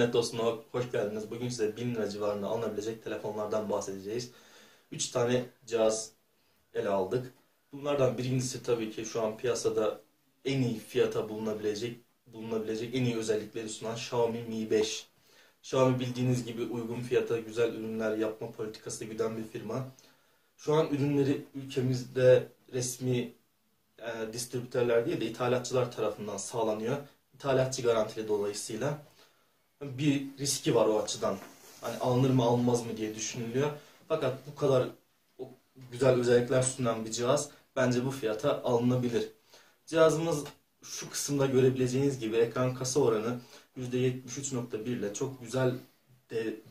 İnternet dostuna hoş geldiniz. Bugün size 1000 lira civarında alınabilecek telefonlardan bahsedeceğiz. 3 tane cihaz ele aldık. Bunlardan birincisi tabii ki şu an piyasada en iyi fiyata bulunabilecek bulunabilecek en iyi özellikleri sunan Xiaomi Mi 5. Xiaomi bildiğiniz gibi uygun fiyata güzel ürünler yapma politikası güden bir firma. Şu an ürünleri ülkemizde resmi e, distribütörler değil de ithalatçılar tarafından sağlanıyor. İthalatçı garantili dolayısıyla bir riski var o açıdan. Hani alınır mı alınmaz mı diye düşünülüyor. Fakat bu kadar güzel özellikler sunan bir cihaz bence bu fiyata alınabilir. Cihazımız şu kısımda görebileceğiniz gibi ekran kasa oranı %73.1 ile çok güzel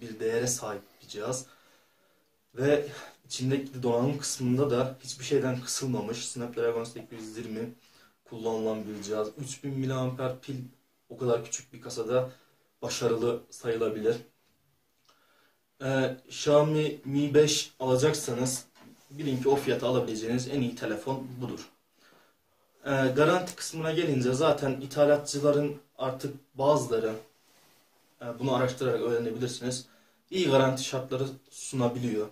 bir değere sahip bir cihaz. Ve içindeki donanım kısmında da hiçbir şeyden kısılmamış. Snapdragon 820 kullanılan bir cihaz. 3000 mAh pil o kadar küçük bir kasada başarılı sayılabilir. Ee, Xiaomi Mi 5 alacaksanız bilin ki o fiyata alabileceğiniz en iyi telefon budur. Ee, garanti kısmına gelince zaten ithalatçıların artık bazıları e, bunu araştırarak öğrenebilirsiniz. İyi garanti şartları sunabiliyor.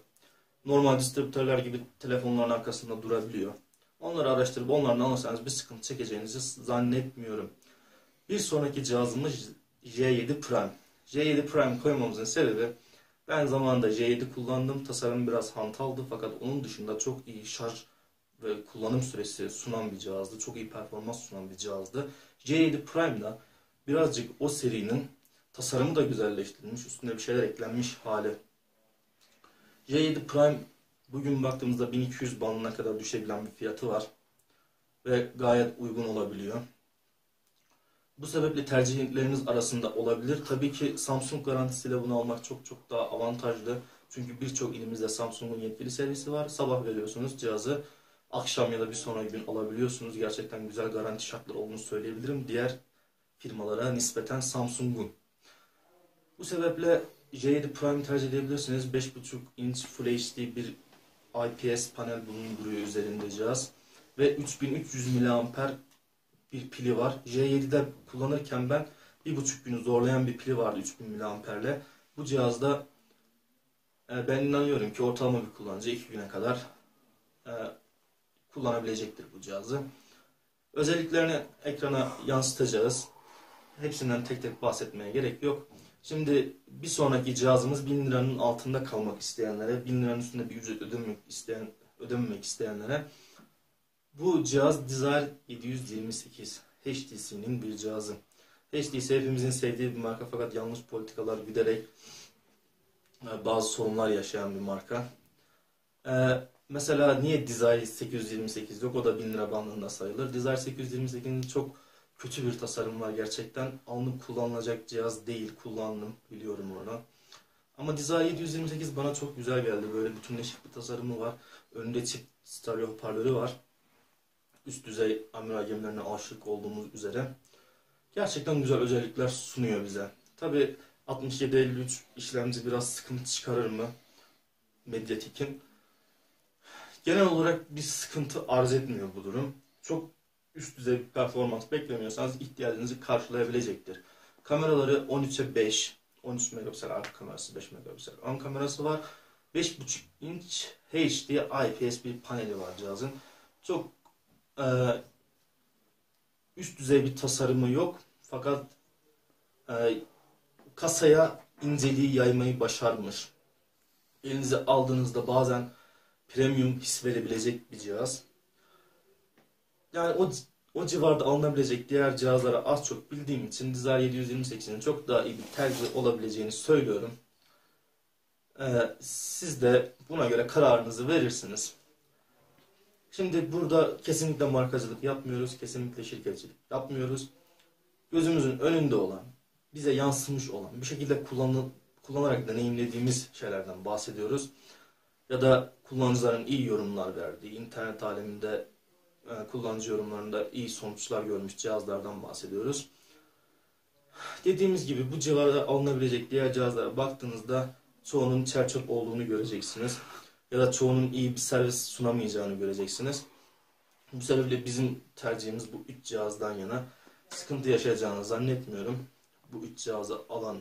Normal distribütörler gibi telefonların arkasında durabiliyor. Onları araştırıp onlardan alırsanız bir sıkıntı çekeceğinizi zannetmiyorum. Bir sonraki cihazımız J7 Prime. J7 Prime koymamızın sebebi ben zamanında J7 kullandım. Tasarım biraz hantaldı fakat onun dışında çok iyi şarj ve kullanım süresi sunan bir cihazdı. Çok iyi performans sunan bir cihazdı. J7 Prime'da birazcık o serinin tasarımı da güzelleştirilmiş. Üstüne bir şeyler eklenmiş hali. J7 Prime bugün baktığımızda 1200 bandına kadar düşebilen bir fiyatı var. Ve gayet uygun olabiliyor. Bu sebeple tercihleriniz arasında olabilir. Tabii ki Samsung garantisiyle bunu almak çok çok daha avantajlı. Çünkü birçok ilimizde Samsung'un yetkili servisi var. Sabah veriyorsunuz cihazı. Akşam ya da bir sonraki gün alabiliyorsunuz. Gerçekten güzel garanti şartları olduğunu söyleyebilirim. Diğer firmalara nispeten Samsung'un. Bu sebeple J7 Prime tercih edebilirsiniz. 5.5 inç Full HD bir IPS panel bulunduruyor üzerinde cihaz. Ve 3300 mAh bir pili var. J7'de kullanırken ben bir buçuk günü zorlayan bir pili vardı 3000 mAh'le. Bu cihazda e, ben inanıyorum ki ortalama bir kullanıcı iki güne kadar e, kullanabilecektir bu cihazı. Özelliklerini ekrana yansıtacağız. Hepsinden tek tek bahsetmeye gerek yok. Şimdi bir sonraki cihazımız 1000 liranın altında kalmak isteyenlere, 1000 liranın üstünde bir ücret ödemek isteyen, ödememek isteyenlere bu cihaz Desire 728 HTC'nin bir cihazı. HTC hepimizin sevdiği bir marka fakat yanlış politikalar güderek e, bazı sorunlar yaşayan bir marka. Ee, mesela niye Desire 828 yok? O da 1000 lira bandında sayılır. Desire 828'in çok kötü bir tasarım var gerçekten. Alınıp kullanılacak cihaz değil. Kullandım. Biliyorum onu. Ama Desire 728 bana çok güzel geldi. Böyle bütünleşik bir tasarımı var. Önünde çift stereo hoparlörü var üst düzey amiral gemilerine aşık olduğumuz üzere gerçekten güzel özellikler sunuyor bize. Tabi 6753 işlemci biraz sıkıntı çıkarır mı? Medyatik'in. Genel olarak bir sıkıntı arz etmiyor bu durum. Çok üst düzey bir performans beklemiyorsanız ihtiyacınızı karşılayabilecektir. Kameraları 13'e 5, 13 megapiksel arka kamerası, 5 megapiksel ön kamerası var. 5.5 inç HD IPS bir paneli var cihazın. Çok üst düzey bir tasarımı yok. Fakat e, kasaya inceliği yaymayı başarmış. Elinize aldığınızda bazen premium his verebilecek bir cihaz. Yani o o civarda alınabilecek diğer cihazlara az çok bildiğim için Desire 728'in çok daha iyi bir tercih olabileceğini söylüyorum. Ee, siz de buna göre kararınızı verirsiniz. Şimdi burada kesinlikle markacılık yapmıyoruz, kesinlikle şirketçilik yapmıyoruz. Gözümüzün önünde olan, bize yansımış olan, bir şekilde kullanı, kullanarak deneyimlediğimiz şeylerden bahsediyoruz. Ya da kullanıcıların iyi yorumlar verdiği, internet aleminde e, kullanıcı yorumlarında iyi sonuçlar görmüş cihazlardan bahsediyoruz. Dediğimiz gibi bu civarda alınabilecek diğer cihazlara baktığınızda çoğunun çerçöp olduğunu göreceksiniz ya da çoğunun iyi bir servis sunamayacağını göreceksiniz. Bu sebeple bizim tercihimiz bu üç cihazdan yana. Sıkıntı yaşayacağını zannetmiyorum. Bu üç cihazı alan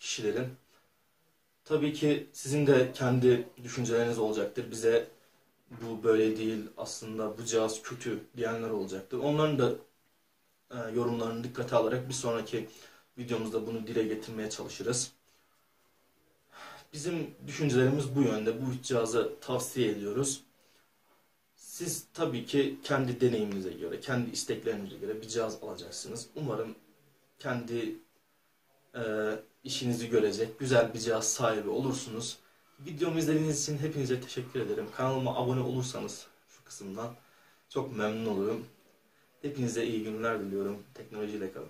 kişilerin. Tabii ki sizin de kendi düşünceleriniz olacaktır. Bize bu böyle değil aslında bu cihaz kötü diyenler olacaktır. Onların da e, yorumlarını dikkate alarak bir sonraki videomuzda bunu dile getirmeye çalışırız. Bizim düşüncelerimiz bu yönde. Bu cihazı tavsiye ediyoruz. Siz tabii ki kendi deneyiminize göre, kendi isteklerinize göre bir cihaz alacaksınız. Umarım kendi e, işinizi görecek güzel bir cihaz sahibi olursunuz. Videomu izlediğiniz için hepinize teşekkür ederim. Kanalıma abone olursanız şu kısımdan çok memnun olurum. Hepinize iyi günler diliyorum. Teknolojiyle kalın.